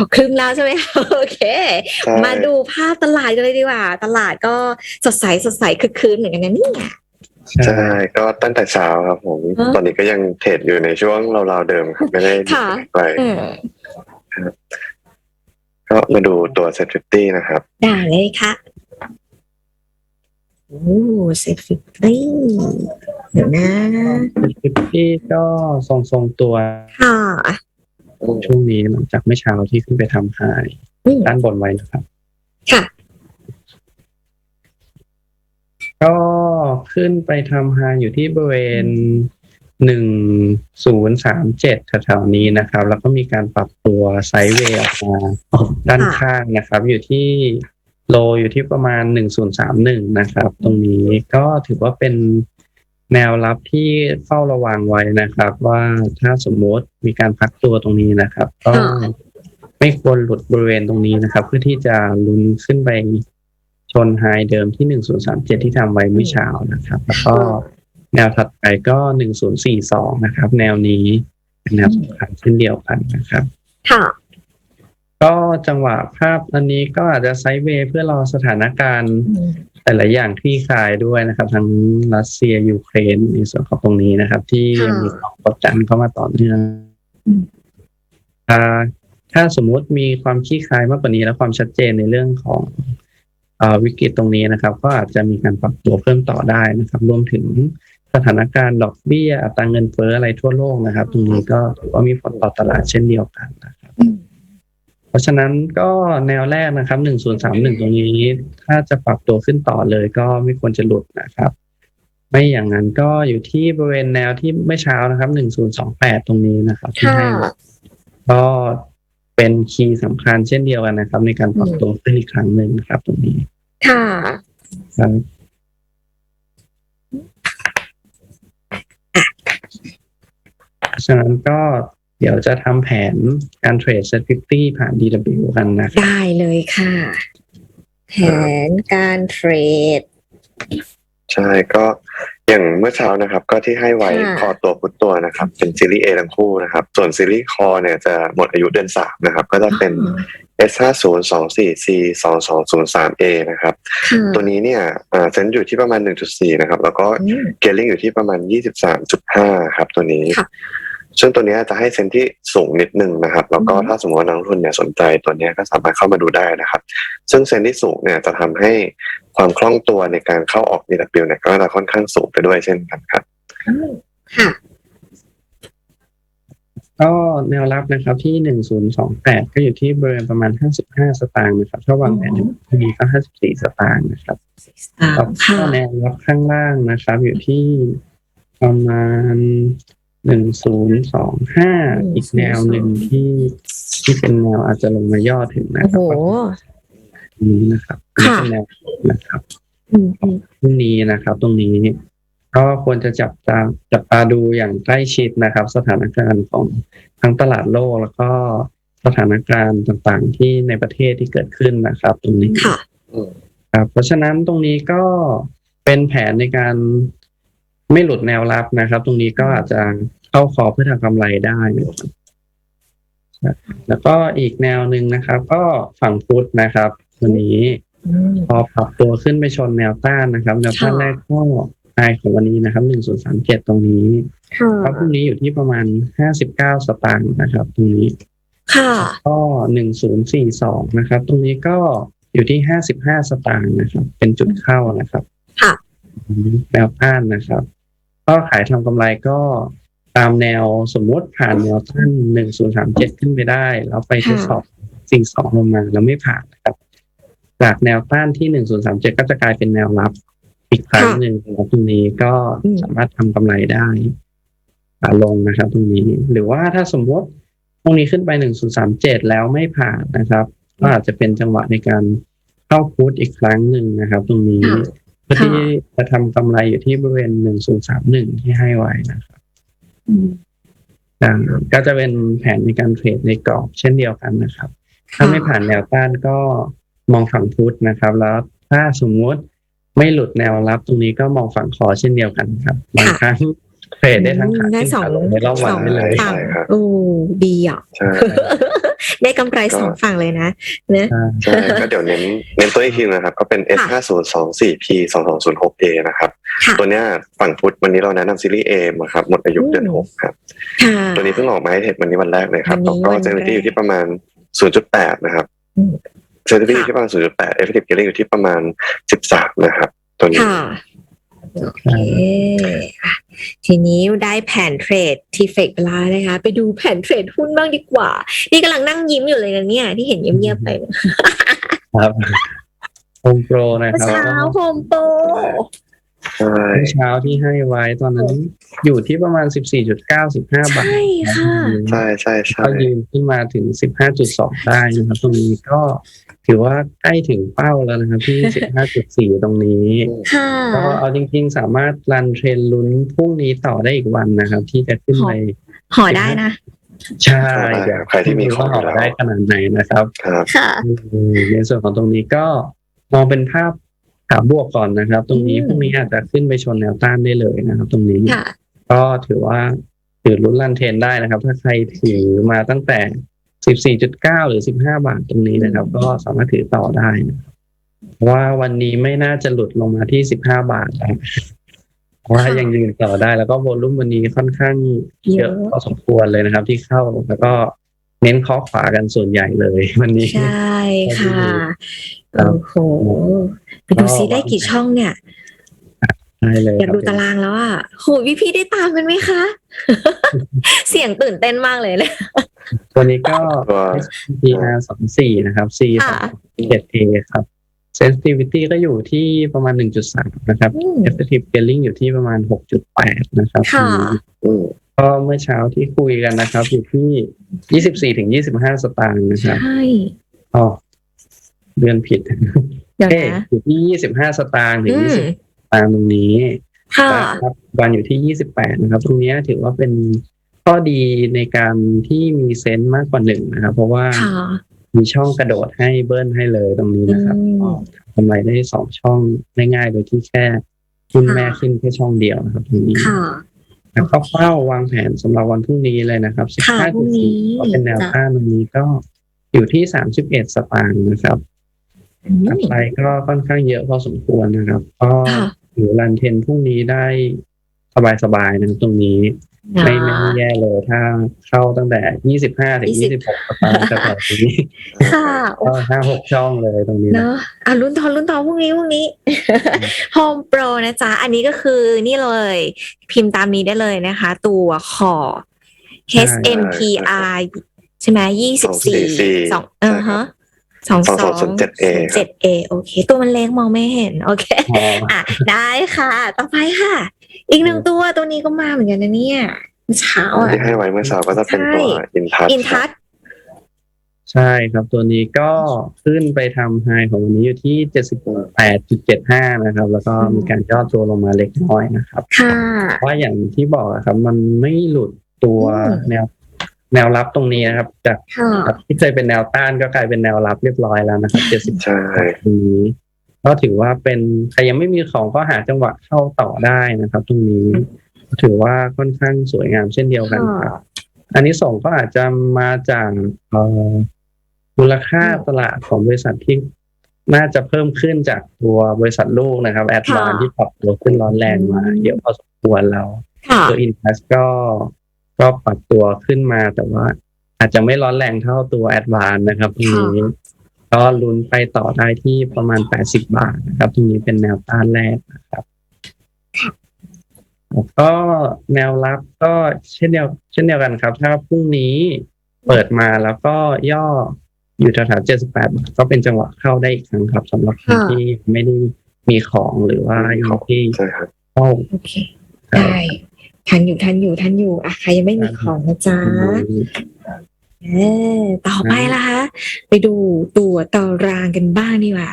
อครึ่งแล้วใช่ไหมโอเคใช่มาดูภาพตลาดกันเลยดีกว่า ตลาดก็สดใสสดใสคึกคืนเหมือนกันนะเนี่ยใช่ก็ตั้งแต่เช้าครับผมฮะตอนนี้ก็ยังเทรดอยู่ในช่วงราวๆเดิมครับไม่ได้ค่ะไปอืมก็มาดูตัวเซ็ตฟิตี้นะครับได้เลยค่ะโอ้เซฟฟิตี้เดี๋ยวนะคลิปที่ก็ทรงๆตัว ค่ะ ช่วงนี้หลังจากเมื่อเช้าที่ขึ้นไปทำไฮอืมด้านบนไว้นะครับ ค่ะ ก็ขึ้นไปทำไฮอยู่ที่บริเวณหนึ่งศูนย์สามเจ็ดแถวๆนี้นะครับ แล้วก็มีการปรับตัวไซด์เวย์ออกมาด้านข้างนะครับ อยู่ที่โลอยู่ที่ประมาณหนึ่งศูนย์สามหนึ่งนะครับ ตรงนี้ก็ถือว่าเป็น แนวรับที่เฝ้าระวังไว้นะครับ ว่าถ้าสมมติมีการพักตัวตรงนี้นะครับ ก็ค่ะไม่ควรหลุดบริเวณตรงนี้นะครับ เพื่อที่จะลุ้นขึ้นไปชนไฮเดิมที่หนึ่งศูนย์สามเจ็ดที่ทำไว้เมื่อเช้านะครับ แล้วก็แนวถัดไปก็หนึ่งศูนย์สี่สองนะครับ แนวนี้เป็นแนวสำคัญเช่นเดียวกันนะครับ ค่ะ ก็จังหวะภาพอันนี้ก็อาจจะไซด์เวย์เพื่อรอสถานการณ์อืม แต่ละอย่างคลี่คลายด้วยนะครับ ทั้งรัสเซียยูเครนในส่วนของตรงนี้นะครับ ที่ยังมีความกดดันเข้ามาต่อเนื่องอืมอ่าถ้าสมมุติมีความคลี่คลายมากกว่านี้ และความชัดเจนในเรื่องของอ่าวิกฤตตรงนี้นะครับ ก็อาจจะมีการปรับตัวเพิ่มต่อได้นะครับ รวมถึงสถานการณ์ดอกเบี้ยอัตราเงินเฟ้ออะไรทั่วโลกนะครับ ตรงนี้ก็ถือว่ามีผลต่อตลาดเช่นเดียวกันนะครับอืม เพราะฉะนั้นก็แนวแรกนะครับหนึ่งส่วนสามหนึ่งตรงนี้ ถ้าจะปรับตัวขึ้นต่อเลยก็ไม่ควรจะหลุดนะครับ ไม่อย่างนั้นก็อยู่ที่บริเวณแนวที่ไม่เช้านะครับหนึ่งศูนย์สองแปดตรงนี้นะครับที่ค่ะให้ไว้ก็เป็นคีย์สำคัญเช่นเดียวกันนะครับ ในการปรับตัวขึ้นอีกครั้งหนึ่งนะครับ ตรงนี้ ค่ะครับเพราะฉะนั้นก็ เดี๋ยวจะทำแผนการเทรดเซตฟิตี้ผ่าน DW กันนะครับได้เลยค่ะ แผนการเทรด ใช่ก็อย่างเมื่อเช้านะครับ ก็ที่ให้ไว้ค่ะคอตัวพุทตัวนะครับ เป็นซีรีส์ A ทั้งคู่นะครับ ส่วนซีรีส์คอเนี่ยจะหมดอายุเดือนสามนะครับ ก็จะเป็น S 5 0 2 4 C 2 2 0 3 A นะครับค่ะตัวนี้เนี่ยอ่าเซ็นอยู่ที่ประมาณ1.4นะครับ แล้วก็อืมเกลลิงอยู่ที่ประมาณ23.5ครับตัวนี้ค่ะ ซึ่งตัวเนี้ยจะให้เซ็นที่สูงนิดนึงนะครับ แล้วก็อืมถ้าสมมติว่านักลงทุนเนี่ยสนใจตัวเนี้ยก็สามารถเข้ามาดูได้นะครับ ซึ่งเซ็นที่สูงเนี่ยจะทำให้ความคล่องตัวในการเข้าออก DW เนี่ยก็จะค่อนข้างสูงไปด้วยเช่นกันครับอืมค่ะก็แนวรับนะครับที่หนึ่งศูนย์สองแปดก็อยู่ที่บริเวณประมาณห้าสิบห้าสตางค์นะครับถ้าวางแผนทีนี้ก็ห้าสิบสี่สตางค์นะครับอ่าแล้วก็ค่ะแนวรับข้างล่างนะครับ อยู่ที่ประมาณ หนึ่งศูนย์สองห้าอีกแนวหนึ่งที่ที่เป็นแนวอาจจะลงมาย่อถึงนะโอ้คโหรับนี้นะครับนี่ค่ะ เป็นแนวนะครับ อืมอืม พรุ่งนี้นะครับ ตรงนี้ก็ควรจะจับตาจับตาดูอย่างใกล้ชิดนะครับ สถานการณ์ของทั้งตลาดโลกแล้วก็สถานการณ์ต่างๆ ที่ในประเทศที่เกิดขึ้นนะครับ ตรงนี้ค่ะ ครับเพราะฉะนั้นตรงนี้ก็เป็นแผนในการ ไม่หลุดแนวรับนะครับ ตรงนี้ก็อาจจะเข้าคอเพื่อทำกำไรได้นะครับแล้วก็อีกแนวหนึ่งนะครับ ก็ฝั่งพุทธนะครับตัวนี้อืมพอปรับตัวขึ้นไปชนแนวต้านนะครับ แนวต้านค่ะแรกก็ไฮของวันนี้นะครับหนึ่งส่วนสามเจ็ดตรงนี้ค่ะก็พรุ่งนี้อยู่ที่ประมาณห้าสิบเก้าสตางค์นะครับ ตรงนี้ ค่ะก็หนึ่งศูนย์สี่สองนะครับ ตรงนี้ก็อยู่ที่ห้าสิบห้าสตางค์นะครับ เป็นจุดเข้านะครับ ค่ะอืมแนวต้านนะครับ ก็ขายทำกำไรก็ตามแนวสมมติผ่านแนวต้านหนึ่งศูนย์สามเจ็ดขึ้นไปได้ แล้วไปทดสอบสิ่งสองลงมาแล้วไม่ผ่านนะครับ จากแนวต้านที่หนึ่งศูนย์สามเจ็ดก็จะกลายเป็นแนวรับอีกครั้งหนึ่งแล้วตรงนี้ก็สามารถทำกำไรได้ขาลงนะครับ ตรงนี้ หรือว่าถ้าสมมติตรงนี้ขึ้นไปหนึ่งศูนย์สามเจ็ดแล้วไม่ผ่านนะครับ ก็อาจจะเป็นจังหวะในการเข้าพุทอีกครั้งหนึ่งนะครับ ตรงนี้ พื่อที่จะทำกำไรอยู่ที่บริเวณหนึ่งศูนย์สามหนึ่งที่ให้ไว้นะครับอืมอ่าก็จะเป็นแผนในการเทรดในกรอบเช่นเดียวกันนะครับ ถ้าไม่ผ่านแนวต้านก็มองฝั่งพุทธนะครับ แล้วถ้าสมมุติไม่หลุดแนวรับตรงนี้ก็มองฝั่งคอเช่นเดียวกันครับบางครั้ง เทรดได้ทั้งขาได้ขึ้นสองขาลงในรอบวันสองได้เลย ฝั่งใช่ครับ โอ้ดีอะ ใช่ ได้กำไรสองฝั่งเลยนะเนะใช่ก็เดี๋ยวเน้นเน้นตัวอีกทีนะครับ ก็เป็น S 5 0 2 4 P 2 2 0 6 A นะครับ ค่ะ ตัวเนี้ยฝั่งพุทธวันนี้เราแนะนำซีรีส์ A มาครับหมดอายุเดือนอืมหกครับ ค่ะ ตัวนี้เพิ่งออกมาให้เห็นวันนี้วันแรกเลยครับวันนี้แล้วก็วันเซนแรซิกทีอยู่ที่ประมาณ 0.8 นะครับอืมเซนซิทีอยู่ที่ประมาณ 0.8 Effective Gearing อยู่ที่ประมาณ 13 นะครับ ตัวนี้ค่ะ โอเคอะทีนี้ได้แผนเทรดทีเฟกไปแล้วนะคะ ไปดูแผนเทรดหุ้นบ้างดีกว่า นี่กำลังนั่งยิ้มอยู่เลยนะเนี่ย ที่เห็นเงียบๆไปเมื่ครับโฮมโปรนะอครับเช้าโฮมโปร ใช่เมื่อเช้าที่ให้ไว้ตอนนั้น อยู่ที่ประมาณ14.9 15บาทใช่ค่ะใช่ใช่ใช่ก็ยืนขึ้นมาถึง15.2ได้นะครับ ตรงนี้ก็ถือว่าใกล้ถึงเป้าแล้วนะครับที่15.4ตรงนี้ค่ะก็เอาจริงๆ สามารถรันเทรนลุ้นพรุ่งนี้ต่อได้อีกวันนะครับ ที่จะขึ้นไปห่อได้นะใช่ได้เดี๋ยวใครที่มีของอว่ายู่แล้วได้ขนาดไหนนะครับ ครับค่ะอืมในส่วนของตรงนี้ก็มองเป็นภาพ ขาบวกก่อนนะครับ ตรงนี้อืมพรุ่งนี้อาจจะขึ้นไปชนแนวต้านได้เลยนะครับ ตรงนี้ค่ะก็ถือว่าถือลุ้นลันเทรนได้นะครับ ถ้าใครถือมาตั้งแต่14.9หรือ15บาทตรงนี้นะครับ ก็สามารถถือต่อได้นะครับเพราะว่าวันนี้ไม่น่าจะหลุดลงมาที่15บาทนะครับเพราะว่ายังยืนต่อได้แล้วก็โวลุ่มวันนี้ค่อนข้างเยอะเยอะพอสมควรเลยนะครับ ที่เข้าแล้วก็เน้นเคอขวากันส่วนใหญ่เลยวันนี้ ใช่ค่ะครับ โอ้โหไปดูซิได้กี่ช่องเนี่ยได้เลยอยากครับดูตารางแล้วอะโหพี่พี่ได้ตามกันไหมคะ เสียงตื่นเต้นมากเลยเลย ตัวนี้ก็ตัว SPR สองสี่นะครับ C สค่ะองเจ็ด A ครับ sensitivity ก็อยู่ที่ประมาณ1.3นะครับอืม effective scaling อยู่ที่ประมาณ6.8นะครับค่ะอืมก็เมื่อเช้าที่คุยกันนะครับ อยู่ที่24ถึง25สตางค์นะครับใช่อ๋อ เดือนผิดเดี๋ยวเอ๊ะนะอยู่ที่25สตางค์ถึงอืม20สตางค์ตรงนี้ค่ะนะครับวันอยู่ที่28นะครับ ตรงเนี้ยถือว่าเป็นข้อดีในการที่มีเซนต์มากกว่าหนึ่งนะครับ เพราะว่าค่ะมีช่องกระโดดให้เบิ้ลให้เลยตรงนี้อืนะครับมทำไรได้สองช่องง่ายๆโดยที่แค่ขึ้นค่ะแม่ขึ้นแค่ช่องเดียวนะครับตรงนี้ค่ะแล้วก็เป้าวางแผนสำหรับวันพรุ่งนี้เลยนะครับค่ะพรุ่งนี้15.4ก็เป็นแนวต้านตรงนี้ก็อยู่ที่31สตางค์นะครับ อืมกำไรก็ค่อนข้างเยอะพอสมควรนะครับ ก็ค่ะถือรันเทนพรุ่งนี้ได้สบายๆนะครับตรงนี้ ไม่ไม่แย่เลยถ้าเข้าตั้งแต่25ถึง26สตางค์จะแบบนี้ค่ะโอ้ก็ห้าหกช่องเลยตรงนี้นะเนาะอะลุ้นทอนลุ้นทอนพรุ่งนี้พรุ่งนี้ Home Pro นะจ๊ะ อันนี้ก็คือนี่เลย พิมพ์ตามนี้ได้เลยนะคะ ตัวขอ HMPR ใช่ไหมยี่สิบสี่สองเออฮะ สองสอง 2207A เจ็ด A โอเค ตัวมันเล็กมองไม่เห็น โอเคอ๋ออะ ได้ค่ะ ต่อไปค่ะ อีกหนึ่งตัวตัวนี้ก็มาเหมือนกันนะเนี่ยเช้าอะที่ให้ไว้เมื่อเช้าก็จะเป็นตัวใช่อินทัชอินทัชใช่ครับตัวนี้ก็ขึ้นไปทำไฮของวันนี้อยู่ที่78.75นะครับ แล้วก็มีการย่อตัวลงมาเล็กน้อยนะครับ ค่ะเพราะอย่างที่บอกอะครับ มันไม่หลุดตัวอืมแนว แนวรับตรงนี้นะครับ จากค่ะจากที่เคยเป็นแนวต้านก็กลายเป็นแนวรับเรียบร้อยแล้วนะครับ70ใช่ตรงนี้ก็ถือว่าเป็นใครยังไม่มีของก็หาจังหวะเข้าต่อได้นะครับ ตรงนี้ถือว่าค่อนข้างสวยงามเช่นเดียวกันครับ อันนี้ส่งส์ก็อาจจะมาจากเอ่อมูลค่าตลาดของบริษัทที่น่าจะเพิ่มขึ้นจากตัวบริษัทลูกนะครับ แอดวานค่ะที่ปรับตัวขึ้นร้อนแรงมาอืมเยอะพอสมควรแล้วค่ะ ตัวอินทัสก็ ก็ปรับตัวขึ้นมาแต่ว่า อาจจะไม่ร้อนแรงเท่าตัวแอดวานนะครับตรงนี้ก็ลุ้นไปต่อได้ที่ประมาณ 80 บาทนะครับตรงนี้เป็นแนวต้านแรกนะครับแล้วก็แนวรับก็เช่นเดียวเช่นเดียวกันครับ ถ้าพรุ่งนี้เปิดมาแล้วก็ย่ออยู่แถวๆ78บาทก็เป็นจังหวะเข้าได้อีกครั้งครับสำหรับคนค่ะที่ไม่ได้มีของหรือว่ายังที่ใช่ครับเข้าโอเคได้ ทันอยู่ทันอยู่ทันอยู่อะใครยังไม่มีของนะจ๊ะเออต่อไปล่ะคะไปดูตัวตารางกันบ้างดีกว่า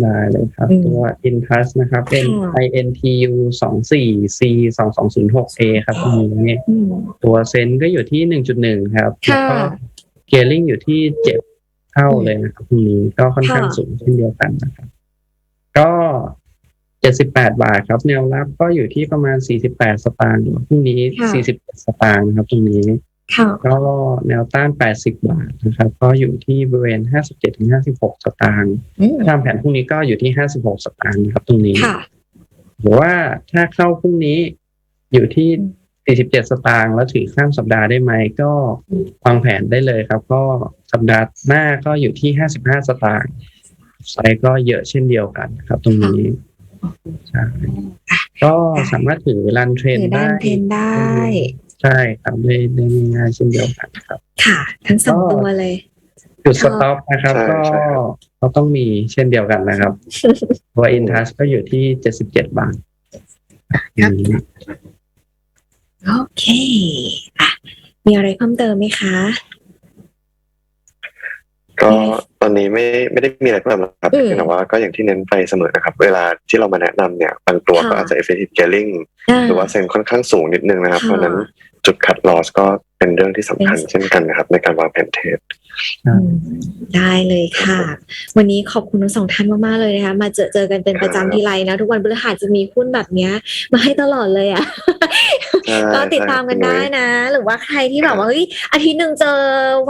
ได้เลยครับอืมตัว Intus นะครับ เป็นค่ะ INTU 2 4 C 2 2 0 6 A ครับตรงนี้อืมตัวเซนก็อยู่ที่1.1ครับแล้วค่ะก็เกลิงอยู่ที่เจ็ดเท่าเลยนะครับตรงนี้ก็ค่อนข้างค่ะสูงเช่นเดียวกันนะครับ ก็ 78 บาทครับ แนวรับก็อยู่ที่ประมาณ 48 สตางค์พรุ่งนี้ค่ะ41สตางค์นะครับตรงนี้ค่ะก็แนวต้าน 80 บาทนะครับ ก็อยู่ที่บริเวณ 57-56 สตางค์อืมตามแผนพรุ่งนี้ก็อยู่ที่ 56 สตางค์นะครับตรงนี้ค่ะหรือว่าถ้าเข้าพรุ่งนี้อยู่ที่ 47 สตางค์แล้วถือข้ามสัปดาห์ได้ไหมก็วางแผนได้เลยครับ ก็สัปดาห์หน้าก็อยู่ที่ 55 สตางค์ไซส์ก็เยอะเช่นเดียวกันครับตรงนี้ ใช่ก็สามารถถือรันเทรนถือด้าได้ นเทรนได้ ใช่ครับได้ได้ง่ายๆเช่นเดียวกันครับ ค่ะ ทั้งสองก็ ตัวเลย จุดสต็อปนะครับ ใช่ก็ใช่ครับ ก็ต้องมีเช่นเดียวกันนะครับ ตัวอินทัสก็อยู่ที่77บาทครับ อืม โอเคอะมีอะไรเพิ่มเติมไหมคะ ก็ต อนนี้ไม่ไม่ได้มีอะไรเพิ่มแล้วครับอืมแต่ว่าก็อย่างที่เน้นไปเสมอนะครับ เวลาที่เรามาแนะนำเนี่ยบางตัวก็ค่ะอาจจะ effective gearing อ่าหรือว่าเซ็นค่อนข้างสูงนิดนึงนะครับค่ะเพราะฉะนั้นจุดคัดลอสก็ เป็นเรื่องที่สำคัญเช่นกันนะครับ ในการวางแผนเทรดอืมได้เลยค่ะ วันนี้ขอบคุณทั้งสองท่านมากๆเลยนะคะ มาเจอเจอกันเป็นประจำทีไรนะทุกวันพฤหัสจะมีหุ้นแบบเนี้ย มาให้ตลอดเลยอะใช่ก็ติดตามกันได้นะ หรือว่าใครที่แบบว่าเฮ้ยอาทิตย์หนึ่งเจอ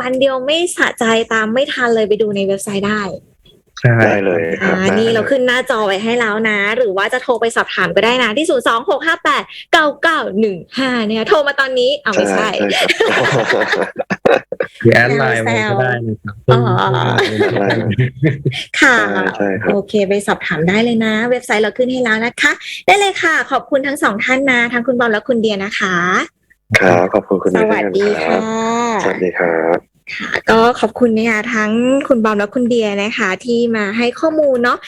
วันเดียวไม่สะใจตามไม่ทันเลยไปดูในเว็บไซต์ได้ ใช่ได้เลยครับ อ่าได้นี่เราขึ้นหน้าจอไว้ให้แล้วนะ หรือว่าจะโทรไปสอบถามก็ได้นะ ที่ 0 2 6 5 8 9 9 1 5เนี่ยโทรมาตอนนี้เอาไม่ใช่ใช่ครับหรือแอดไลน์ไว้ก็ได้นะครับอ๋อค่ะ ใช่ครับ โอเคไปสอบถามได้เลยนะ เว็บไซต์เราขึ้นให้แล้วนะคะ ได้เลยค่ะ ขอบคุณทั้งสองท่านนะทั้งคุณบอมและคุณเดียนะคะ ครับ ขอบคุณคุณสนิวัสกันดีครัค่ะ บ สวัสดีครับ ค่ะก็ขอบคุณนะคะทั้งคุณบอมและคุณเดียนะคะ ที่มาให้ข้อมูลเนาะ